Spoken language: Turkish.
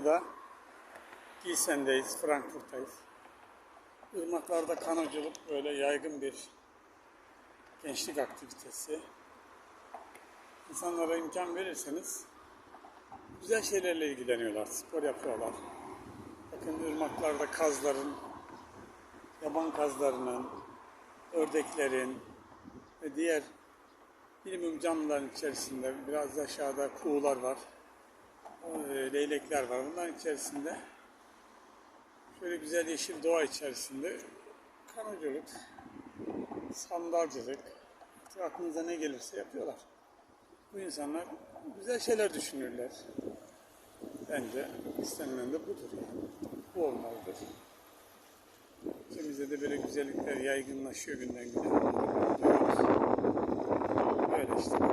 Almanya'da Gießen'deyiz, Frankfurt'tayız. Irmaklarda kanoculuk böyle yaygın bir gençlik aktivitesi. İnsanlara imkan verirseniz güzel şeylerle ilgileniyorlar, spor yapıyorlar. Bakın ırmaklarda kazların, yaban kazlarının, ördeklerin ve diğer minimum canlıların içerisinde biraz da aşağıda kuğular var, leylekler var. Bunların içerisinde şöyle güzel yeşil doğa içerisinde kanoculuk, sandalcılık, aklınıza ne gelirse yapıyorlar. Bu insanlar güzel şeyler düşünürler. Bence istenilen de budur yani. Bu olmalıdır. Ülkemizde de böyle güzellikler yaygınlaşıyor günden güne. Böyle işte.